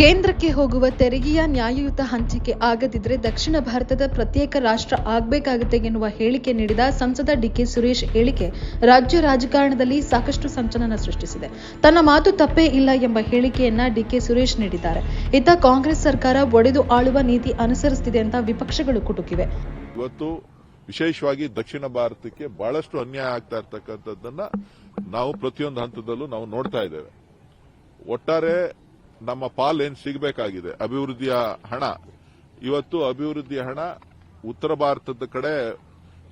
ಕೇಂದ್ರಕ್ಕೆ ಹೋಗುವ ತೆರಿಗೆಯ ನ್ಯಾಯಯುತ ಹಂಚಿಕೆ ಆಗದಿದ್ರೆ ದಕ್ಷಿಣ ಭಾರತದ ಪ್ರತ್ಯೇಕ ರಾಷ್ಟ್ರ ಆಗಬೇಕಾಗುತ್ತೆ ಎನ್ನುವ ಹೇಳಿಕೆ ನೀಡಿದ ಸಂಸದ ಡಿಕೆ ಸುರೇಶ್ ಹೇಳಿಕೆ ರಾಜ್ಯ ರಾಜಕಾರಣದಲ್ಲಿ ಸಾಕಷ್ಟು ಸಂಚಲನ ಸೃಷ್ಟಿಸಿದೆ. ತನ್ನ ಮಾತು ತಪ್ಪೇ ಇಲ್ಲ ಎಂಬ ಹೇಳಿಕೆಯನ್ನ ಡಿಕೆ ಸುರೇಶ್ ನೀಡಿದ್ದಾರೆ. ಇತ್ತ ಕಾಂಗ್ರೆಸ್ ಸರ್ಕಾರ ಒಡೆದು ಆಳುವ ನೀತಿ ಅನುಸರಿಸುತ್ತಿದೆ ಅಂತ ವಿಪಕ್ಷಗಳು ಕುಟುಕಿವೆ. ಇವತ್ತು ವಿಶೇಷವಾಗಿ ದಕ್ಷಿಣ ಭಾರತಕ್ಕೆ ಬಹಳಷ್ಟು ಅನ್ಯಾಯ ಆಗ್ತಾ ಇರ್ತಕ್ಕಂಥದ್ದನ್ನ ನಾವು ಪ್ರತಿಯೊಂದು ಹಂತದಲ್ಲೂ ನಾವು ನೋಡ್ತಾ ಇದ್ದೇವೆ. ಒಟ್ಟಾರೆ ನಮ್ಮ ಪಾಲ್ ಏನ್ ಸಿಗಬೇಕಾಗಿದೆ. ಅಭಿವೃದ್ಧಿಯ ಹಣ. ಇವತ್ತು ಅಭಿವೃದ್ಧಿಯ ಹಣ ಉತ್ತರ ಭಾರತದ ಕಡೆ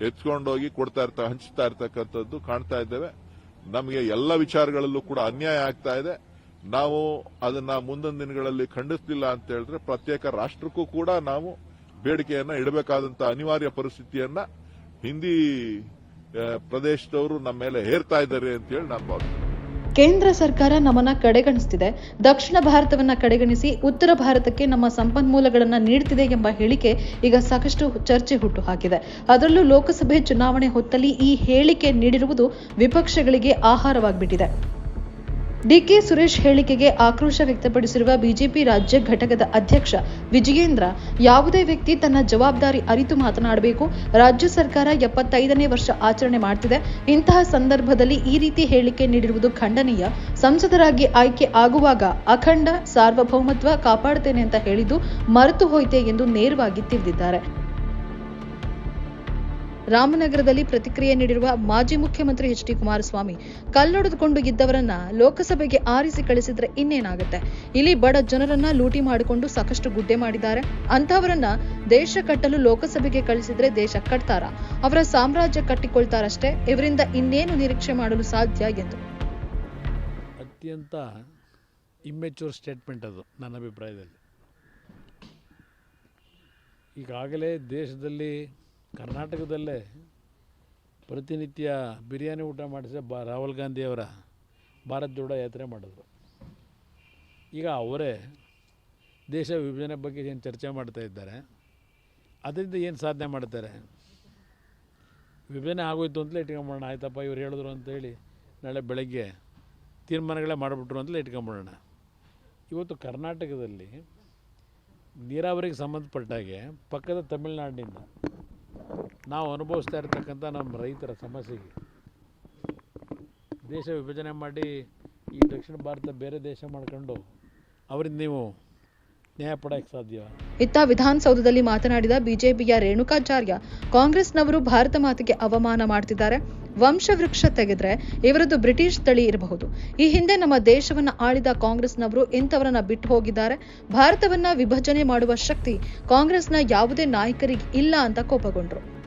ಎತ್ಕೊಂಡೋಗಿ ಕೊಡ್ತಾ ಇರ್ತ, ಹಂಚ್ತಾ ಇರ್ತಕ್ಕಂಥದ್ದು ಕಾಣ್ತಾ ಇದ್ದೇವೆ. ನಮಗೆ ಎಲ್ಲ ವಿಚಾರಗಳಲ್ಲೂ ಕೂಡ ಅನ್ಯಾಯ ಆಗ್ತಾ ಇದೆ. ನಾವು ಅದನ್ನ ಮುಂದಿನ ದಿನಗಳಲ್ಲಿ ಖಂಡಿಸಲಿಲ್ಲ ಅಂತ ಹೇಳಿದ್ರೆ ಪ್ರತ್ಯೇಕ ರಾಷ್ಟ್ರಕ್ಕೂ ಕೂಡ ನಾವು ಬೇಡಿಕೆಯನ್ನ ಇಡಬೇಕಾದಂತ ಅನಿವಾರ್ಯ ಪರಿಸ್ಥಿತಿಯನ್ನ ಹಿಂದಿ ಪ್ರದೇಶದವರು ನಮ್ಮ ಮೇಲೆ ಹೇರ್ತಾ ಇದ್ದಾರೆ ಅಂತ ಹೇಳಿ ನಾನು ಭಾವಿಸ್ತೇನೆ. ಕೇಂದ್ರ ಸರ್ಕಾರ ನಮ್ಮನ್ನ ಕಡೆಗಣಿಸ್ತಿದೆ. ದಕ್ಷಿಣ ಭಾರತವನ್ನ ಕಡೆಗಣಿಸಿ ಉತ್ತರ ಭಾರತಕ್ಕೆ ನಮ್ಮ ಸಂಪನ್ಮೂಲಗಳನ್ನ ನೀಡುತ್ತಿದೆ ಎಂಬ ಹೇಳಿಕೆ ಈಗ ಸಾಕಷ್ಟು ಚರ್ಚೆ ಹುಟ್ಟು ಹಾಕಿದೆ. ಅದರಲ್ಲೂ ಲೋಕಸಭೆ ಚುನಾವಣೆ ಹೊತ್ತಲ್ಲಿ ಈ ಹೇಳಿಕೆ ನೀಡಿರುವುದು ವಿಪಕ್ಷಗಳಿಗೆ ಆಹಾರವಾಗಿಬಿಟ್ಟಿದೆ. ಡಿಕೆ ಸುರೇಶ್ ಹೇಳಿಕೆಗೆ ಆಕ್ರೋಶ ವ್ಯಕ್ತಪಡಿಸಿರುವ ಬಿಜೆಪಿ ರಾಜ್ಯ ಘಟಕದ ಅಧ್ಯಕ್ಷ ವಿಜಯೇಂದ್ರ, ಯಾವುದೇ ವ್ಯಕ್ತಿ ತನ್ನ ಜವಾಬ್ದಾರಿ ಅರಿತು ಮಾತನಾಡಬೇಕು. ರಾಜ್ಯ ಸರ್ಕಾರ ಎಪ್ಪತ್ತೈದನೇ ವರ್ಷ ಆಚರಣೆ ಮಾಡ್ತಿದೆ. ಇಂತಹ ಸಂದರ್ಭದಲ್ಲಿ ಈ ರೀತಿ ಹೇಳಿಕೆ ನೀಡಿರುವುದು ಖಂಡನೀಯ. ಸಂಸದರಾಗಿ ಆಯ್ಕೆ ಆಗುವಾಗ ಅಖಂಡ ಸಾರ್ವಭೌಮತ್ವ ಕಾಪಾಡುತ್ತೇನೆ ಅಂತ ಹೇಳಿದ್ದು ಮರೆತು ಹೋಯ್ತೆ ಎಂದು ನೇರವಾಗಿ ತಿಳಿದಿದ್ದಾರೆ. ರಾಮನಗರದಲ್ಲಿ ಪ್ರತಿಕ್ರಿಯೆ ನೀಡಿರುವ ಮಾಜಿ ಮುಖ್ಯಮಂತ್ರಿ ಎಚ್ ಡಿ ಕುಮಾರಸ್ವಾಮಿ ಕಲ್ಲೊಡೆದುಕೊಂಡು ಇದ್ದವರನ್ನ ಲೋಕಸಭೆಗೆ ಆರಿಸಿ ಕಳಿಸಿದ್ರೆ ಇನ್ನೇನಾಗುತ್ತೆ? ಇಲ್ಲಿ ಬಡ ಜನರನ್ನ ಲೂಟಿ ಮಾಡಿಕೊಂಡು ಸಾಕಷ್ಟು ಗುಡ್ಡೆ ಮಾಡಿದ್ದಾರೆ. ಅಂತಹವರನ್ನ ದೇಶ ಕಟ್ಟಲು ಲೋಕಸಭೆಗೆ ಕಳಿಸಿದ್ರೆ ದೇಶ ಕಟ್ತಾರ. ಅವರ ಸಾಮ್ರಾಜ್ಯ ಕಟ್ಟಿಕೊಳ್ತಾರಷ್ಟೇ, ಇವರಿಂದ ಇನ್ನೇನು ನಿರೀಕ್ಷೆ ಮಾಡಲು ಸಾಧ್ಯ ಎಂದು. ಅತ್ಯಂತ ಇಮ್ಮೆಚೂರ್ ಸ್ಟೇಟ್ಮೆಂಟ್ ಅದು, ನನ್ನ ಅಭಿಪ್ರಾಯದಲ್ಲಿ. ಈಗಾಗಲೇ ದೇಶದಲ್ಲಿ ಕರ್ನಾಟಕದಲ್ಲೇ ಪ್ರತಿನಿತ್ಯ ಬಿರಿಯಾನಿ ಊಟ ಮಾಡಿಸಿದ ಬಾ ರಾಹುಲ್ ಗಾಂಧಿಯವರ ಭಾರತ್ ಜೋಡ ಯಾತ್ರೆ ಮಾಡಿದ್ರು. ಈಗ ಅವರೇ ದೇಶ ವಿಭಜನೆ ಬಗ್ಗೆ ಏನು ಚರ್ಚೆ ಮಾಡ್ತಾ ಇದ್ದಾರೆ, ಅದರಿಂದ ಏನು ಸಾಧನೆ ಮಾಡ್ತಾರೆ? ವಿಭಜನೆ ಆಗೋಯ್ತು ಅಂತಲೇ ಇಟ್ಕೊಂಬೋಣ ಆಯ್ತಪ್ಪ ಇವ್ರು ಹೇಳಿದ್ರು ಅಂತೇಳಿ ನಾಳೆ ಬೆಳಗ್ಗೆ ತೀರ್ಮಾನಗಳೇ ಮಾಡಿಬಿಟ್ರು ಅಂತಲೇ ಇಟ್ಕೊಂಬಿಡೋಣ. ಇವತ್ತು ಕರ್ನಾಟಕದಲ್ಲಿ ನೀರಾವರಿಗೆ ಸಂಬಂಧಪಟ್ಟಾಗೆ ಪಕ್ಕದ ತಮಿಳುನಾಡಿನಿಂದ ನಾವು ಅನುಭವಿಸ್ತಾ ಇರ್ತಕ್ಕಂಥ ನಮ್ಮ ರೈತರ ಸಮಸ್ಯೆಗೆ. ದೇಶ ವಿಭಜನೆ ಮಾಡಿ ಈ ದಕ್ಷಿಣ ಭಾರತ ಬೇರೆ ದೇಶ ಮಾಡ್ಕೊಂಡು ಅವರಿಂದ ನೀವು ನ್ಯಾಯ ಪಡೆಯೋಕ್ಕೆ ಸಾಧ್ಯ. ಇತ್ತ ವಿಧಾನಸೌಧದಲ್ಲಿ ಮಾತನಾಡಿದ ಬಿಜೆಪಿಯ ರೇಣುಕಾಚಾರ್ಯ, ಕಾಂಗ್ರೆಸ್ನವರು ಭಾರತ ಮಾತೆಗೆ ಅವಮಾನ ಮಾಡ್ತಿದ್ದಾರೆ. ವಂಶವೃಕ್ಷ ತೆಗೆದ್ರೆ ಇವರದ್ದು ಬ್ರಿಟಿಷ್ ತಳಿ ಇರಬಹುದು. ಈ ಹಿಂದೆ ನಮ್ಮ ದೇಶವನ್ನ ಆಳಿದ ಕಾಂಗ್ರೆಸ್ನವರು ಇಂಥವರನ್ನ ಬಿಟ್ಟು ಹೋಗಿದ್ದಾರೆ. ಭಾರತವನ್ನ ವಿಭಜನೆ ಮಾಡುವ ಶಕ್ತಿ ಕಾಂಗ್ರೆಸ್ನ ಯಾವುದೇ ನಾಯಕರಿಗೆ ಇಲ್ಲ ಅಂತ ಕೋಪಗೊಂಡ್ರು.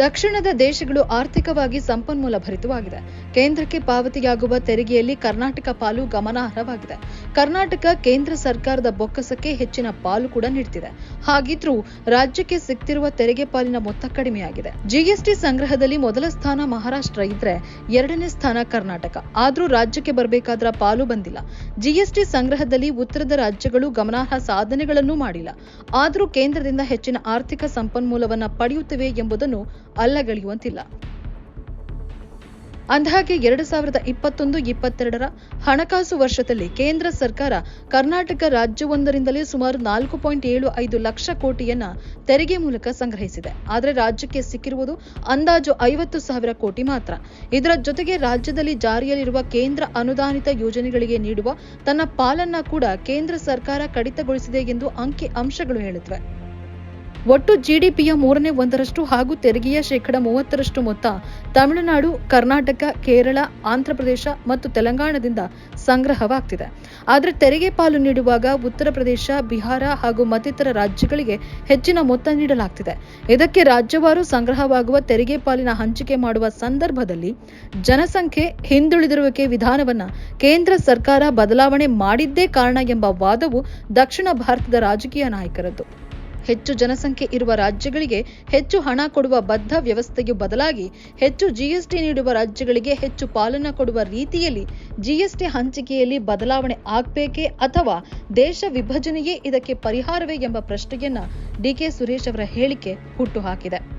ದಕ್ಷಿಣದ ದೇಶಗಳು ಆರ್ಥಿಕವಾಗಿ ಸಂಪನ್ಮೂಲ ಭರಿತವಾಗಿದೆ. ಕೇಂದ್ರಕ್ಕೆ ಪಾವತಿಯಾಗುವ ತೆರಿಗೆಯಲ್ಲಿ ಕರ್ನಾಟಕ ಪಾಲು ಗಮನಾರ್ಹವಾಗಿದೆ. ಕರ್ನಾಟಕ ಕೇಂದ್ರ ಸರ್ಕಾರದ ಬೊಕ್ಕಸಕ್ಕೆ ಹೆಚ್ಚಿನ ಪಾಲು ಕೂಡ ನೀಡುತ್ತಿದೆ ಹಾಗಿದ್ರೂ ರಾಜ್ಯಕ್ಕೆ ಸಿಗ್ತಿರುವ ತೆರಿಗೆ ಪಾಲಿನ ಮೊತ್ತ ಕಡಿಮೆಯಾಗಿದೆ. ಜಿಎಸ್ಟಿ ಸಂಗ್ರಹದಲ್ಲಿ ಮೊದಲ ಸ್ಥಾನ ಮಹಾರಾಷ್ಟ್ರ ಇದ್ರೆ ಎರಡನೇ ಸ್ಥಾನ ಕರ್ನಾಟಕ. ಆದ್ರೂ ರಾಜ್ಯಕ್ಕೆ ಬರಬೇಕಾದ್ರ ಪಾಲು ಬಂದಿಲ್ಲ. ಜಿಎಸ್ಟಿ ಸಂಗ್ರಹದಲ್ಲಿ ಉತ್ತರದ ರಾಜ್ಯಗಳು ಗಮನಾರ್ಹ ಸಾಧನೆಗಳನ್ನು ಮಾಡಿಲ್ಲ. ಆದ್ರೂ ಕೇಂದ್ರದಿಂದ ಹೆಚ್ಚಿನ ಆರ್ಥಿಕ ಸಂಪನ್ಮೂಲವನ್ನ ಪಡೆಯುತ್ತಿವೆ ಎಂಬುದನ್ನು ಅಲ್ಲಗಳೆಯುವಂತಿಲ್ಲ. ಅಂದಹಾಗೆ ಎರಡು ಸಾವಿರದ ಇಪ್ಪತ್ತೊಂದು ಇಪ್ಪತ್ತೆರಡರ ಹಣಕಾಸು ವರ್ಷದಲ್ಲಿ ಕೇಂದ್ರ ಸರ್ಕಾರ ಕರ್ನಾಟಕ ರಾಜ್ಯವೊಂದರಿಂದಲೇ ಸುಮಾರು ನಾಲ್ಕು ಪಾಯಿಂಟ್ ಏಳು ಐದು ಲಕ್ಷ ಕೋಟಿಯನ್ನ ತೆರಿಗೆ ಮೂಲಕ ಸಂಗ್ರಹಿಸಿದೆ. ಆದರೆ ರಾಜ್ಯಕ್ಕೆ ಸಿಕ್ಕಿರುವುದು ಅಂದಾಜು ಐವತ್ತು ಸಾವಿರ ಕೋಟಿ ಮಾತ್ರ. ಇದರ ಜೊತೆಗೆ ರಾಜ್ಯದಲ್ಲಿ ಜಾರಿಯಲ್ಲಿರುವ ಕೇಂದ್ರ ಅನುದಾನಿತ ಯೋಜನೆಗಳಿಗೆ ನೀಡುವ ತನ್ನ ಪಾಲನ್ನ ಕೂಡ ಕೇಂದ್ರ ಸರ್ಕಾರ ಕಡಿತಗೊಳಿಸಿದೆ ಎಂದು ಅಂಕಿ ಅಂಶಗಳು ಹೇಳುತ್ತವೆ. ಒಟ್ಟು ಜಿಡಿಪಿಯ ಮೂರನೇ ಒಂದರಷ್ಟು ಹಾಗೂ ತೆರಿಗೆಯ ಶೇಕಡ ಮೂವತ್ತರಷ್ಟು ಮೊತ್ತ ತಮಿಳುನಾಡು, ಕರ್ನಾಟಕ, ಕೇರಳ, ಆಂಧ್ರಪ್ರದೇಶ ಮತ್ತು ತೆಲಂಗಾಣದಿಂದ ಸಂಗ್ರಹವಾಗ್ತಿದೆ. ಆದರೆ ತೆರಿಗೆ ಪಾಲು ನೀಡುವಾಗ ಉತ್ತರ ಪ್ರದೇಶ, ಬಿಹಾರ ಹಾಗೂ ಮತ್ತಿತರ ರಾಜ್ಯಗಳಿಗೆ ಹೆಚ್ಚಿನ ಮೊತ್ತ ನೀಡಲಾಗ್ತಿದೆ. ಇದಕ್ಕೆ ರಾಜ್ಯವಾರು ಸಂಗ್ರಹವಾಗುವ ತೆರಿಗೆ ಪಾಲಿನ ಹಂಚಿಕೆ ಮಾಡುವ ಸಂದರ್ಭದಲ್ಲಿ ಜನಸಂಖ್ಯೆ ಹಿಂದುಳಿದಿರುವಿಕೆ ವಿಧಾನವನ್ನ ಕೇಂದ್ರ ಸರ್ಕಾರ ಬದಲಾವಣೆ ಮಾಡಿದ್ದೇ ಕಾರಣ ಎಂಬ ವಾದವು ದಕ್ಷಿಣ ಭಾರತದ ರಾಜಕೀಯ ನಾಯಕರದ್ದು. ಹೆಚ್ಚು ಜನಸಂಖ್ಯೆ ಇರುವ ರಾಜ್ಯಗಳಿಗೆ ಹೆಚ್ಚು ಹಣ ಕೊಡುವ ಬದ್ಧ ವ್ಯವಸ್ಥೆಗೆ ಬದಲಾಗಿ ಹೆಚ್ಚು ಜಿಎಸ್ಟಿ ನೀಡುವ ರಾಜ್ಯಗಳಿಗೆ ಹೆಚ್ಚು ಪಾಲನ ಕೊಡುವ ರೀತಿಯಲ್ಲಿ ಜಿಎಸ್ಟಿ ಹಂಚಿಕೆಯಲ್ಲಿ ಬದಲಾವಣೆ ಆಗಬೇಕೇ ಅಥವಾ ದೇಶ ವಿಭಜನೆಯೇ ಇದಕ್ಕೆ ಪರಿಹಾರವೇ ಎಂಬ ಪ್ರಶ್ನೆಯನ್ನ ಡಿಕೆ ಸುರೇಶ್ ಅವರ ಹೇಳಿಕೆ ಹುಟ್ಟುಹಾಕಿದೆ